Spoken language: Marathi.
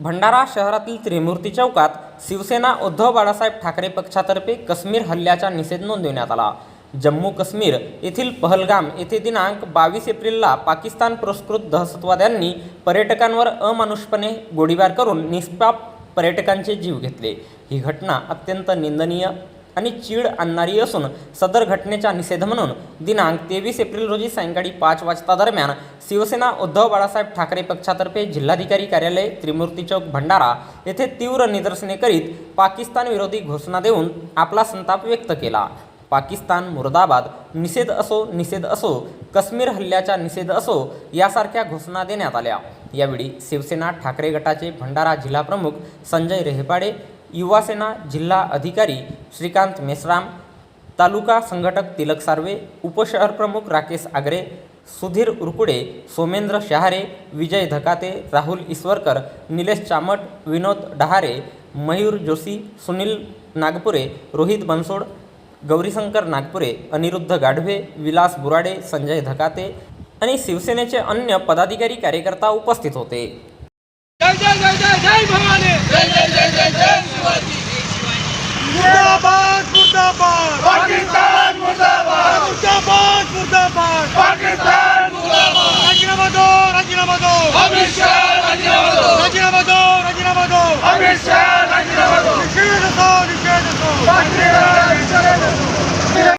भंडारा शहरातील त्रिमूर्ती चौकात शिवसेना उद्धव बाळासाहेब ठाकरे पक्षातर्फे काश्मीर हल्ल्याचा निषेध नोंदवण्यात आला. जम्मू काश्मीर येथील पहलगाम येथे दिनांक बावीस एप्रिलला पाकिस्तान पुरस्कृत दहशतवाद्यांनी पर्यटकांवर अमानुषपणे गोळीबार करून निष्पाप पर्यटकांचे जीव घेतले. ही घटना अत्यंत निंदनीय आणि चीड आणणारी असून सदर घटनेचा निषेध म्हणून दिनांक तेवीस एप्रिल रोजी सायंकाळी पाच वाजता दरम्यान शिवसेना उद्धव बाळासाहेब ठाकरे पक्षातर्फे जिल्हाधिकारी कार्यालय त्रिमूर्ती चौक भंडारा येथे तीव्र निदर्शने करीत पाकिस्तान विरोधी घोषणा देऊन आपला संताप व्यक्त केला. पाकिस्तान मुर्दाबाद निषेध असो निषेध असो काश्मीर हल्ल्याचा निषेध असो यासारख्या घोषणा देण्यात आल्या. यावेळी शिवसेना ठाकरे गटाचे भंडारा जिल्हाप्रमुख संजय रेहपाडे युवासेना जिल्हा अधिकारी श्रीकांत मेश्राम तालुका संघटक तिलक सार्वे उपशहरप्रमुख राकेश आगरे सुधीर उरकुडे सोमेंद्र शहारे विजय धकाते राहुल ईश्वरकर निलेश चामट विनोद डहारे मयूर जोशी सुनील नागपुरे रोहित बनसोड गौरीशंकर नागपुरे अनिरुद्ध गाढवे विलास बुराडे संजय धकाते आणि शिवसेनेचे अन्य पदाधिकारी कार्यकर्ता उपस्थित होते.